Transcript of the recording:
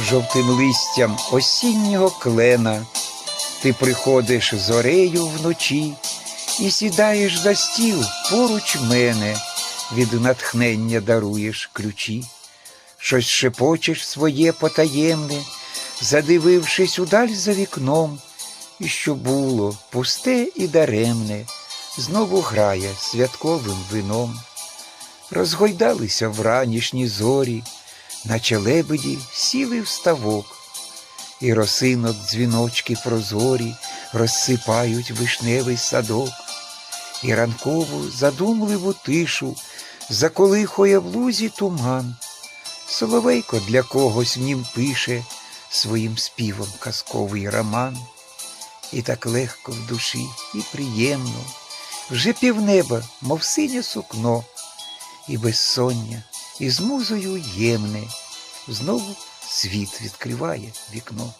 жовтим листям осіннього клена. Ти приходиш зорею вночі і сідаєш за стіл поруч мене, від натхнення даруєш ключі, щось шепочеш своє потаємне, задивившись удаль за вікном, і що було пусте і даремне, знову грає святковим вином. Розгойдалися вранішні зорі, наче лебеді сіли в ставок, і росинок дзвіночки прозорі розсипають вишневий садок, і ранкову задумливу тишу заколихує в лузі туман. Соловейко для когось в нім пише своїм співом казковий роман. І так легко в душі і приємно, вже півнеба, мов синє сукно, і безсоння, і з музою ємне, знову світ відкриває вікно.